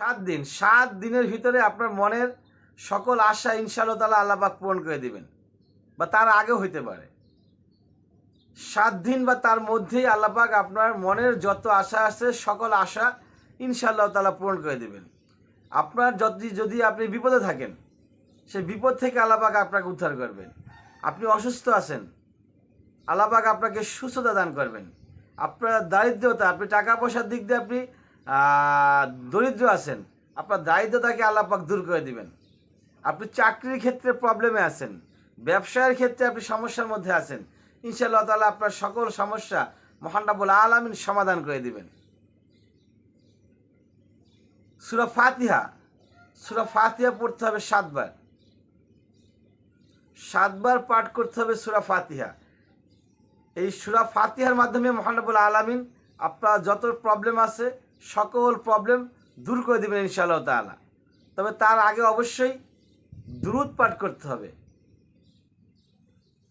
সাত দিন, সাত দিনের ভিতরে আপনার মনের সকল আশা ইনশাআল্লাহ তালা আল্লাপাক পূরণ করে দিবেন। বা তার আগেও হইতে পারে। সাত দিন বা তার মধ্যেই আল্লাপাক আপনার মনের যত আশা আছে, সকল আশা ইনশাআল্লাহ তালা পূরণ করে দিবেন। আপনার যদি যদি আপনি বিপদে থাকেন সে বিপদ থেকে আল্লাপাক আপনাকে উদ্ধার করবেন। আপনি অসুস্থ আছেন, আল্লাপাক আপনাকে সুস্থতা দান করবেন। আপনার দারিদ্রতা, আপনি টাকা পয়সার দিক দিয়ে আপনি দরিদ্র আছেন। আপনার দারিদ্রতাকে আল্লাপাক দূর করে দিবেন। আপনি চাকরির ক্ষেত্রে প্রবলেমে আছেন। ব্যবসায়ের ক্ষেত্রে আপনি সমস্যার মধ্যে আছেন। ইনশাআল্লাহ তাআলা আপনার সকল সমস্যা মহানরাবুল আলমিন সমাধান করে দিবেন। সুরা ফাতিহা। সুরা ফাতিহা পড়তে হবে সাতবার। সাতবার পাঠ করতে হবে সুরা ফাতিহা। এই সুরা ফাতিহার মাধ্যমে মহানবুল আলমিন আপনার যত প্রবলেম আছে সকল প্রবলেম দূর করে দেবেন ইনশাআল্লাহ তাআলা। তবে তার আগে অবশ্যই দুরুদ পাঠ করতে হবে।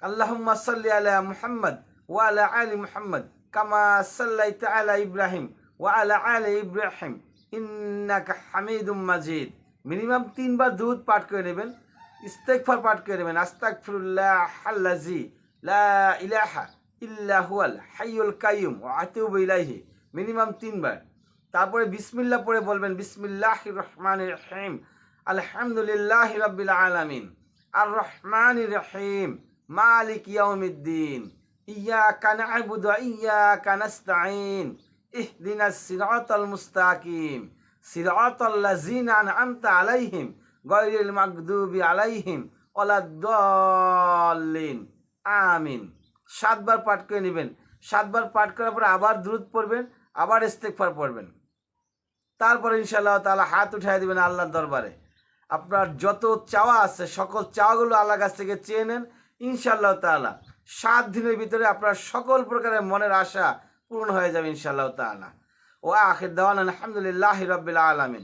আল্লাহুম্মা সাল্লি আলা মুহাম্মদ ওয়া আলা আলি মুহাম্মদ কামা সাল্লাইতা আলা ইব্রাহিম ওয়া আলা আলি ইব্রাহিম। ইন্নাকা হামিদুম মাজিদ। মিনিমাম তিনবার দুরুদ পাঠ করে নেবেন, ইস্তেগফার পাঠ করে নেবেন। আস্তাগফিরুল্লাহ আল্লাজি লা ইলাহা ইল্লা হুয়াল হাইয়ুল কাইয়ুম ওয়া আতুবু ইলাইহি। মিনিমাম তিনবার। তারপরে বিসমিল্লাহ পড়ে বলবেন, বিসমিল্লাহির রহমানির রহিম, আলহামদুলিল্লাহি রাব্বিল আলামিন আর রহমানির রহিম, মালিক ইয়াউমিদ্দিন ইয়াকা না'বুদু ওয়া ইয়াকা নাস্তাঈন, ইহদিনাস সিরাতাল মুস্তাকিম, সিরাতাল লাযিনা আন'আমতা আলাইহিম, গায়রিল মাগদুবি আলাইহিম ওয়ালাদ-দাল্লিন আমিন। সাতবার পাঠ করে নেবেন। সাতবার পাঠ করার পরে আবার দ্রুত পড়বেন, আবার ইস্তেগফার পড়বেন। তারপরে ইনশাল্লাহ তাহলে হাত উঠাই দেবেন আল্লাহর দরবারে। আপনার যত চাওয়া আছে, সকল চাওয়াগুলো আল্লাহর কাছ থেকে চেয়ে নেন ইনশাআল্লাহ তালা সাত দিনের ভিতরে আপনার সকল প্রকারের মনের আশা পূরণ হয়ে যাবে ইনশাআল্লাহ তালা ও আখির দেওয়ান আলহামদুলিল্লাহ রবিল আলামিন।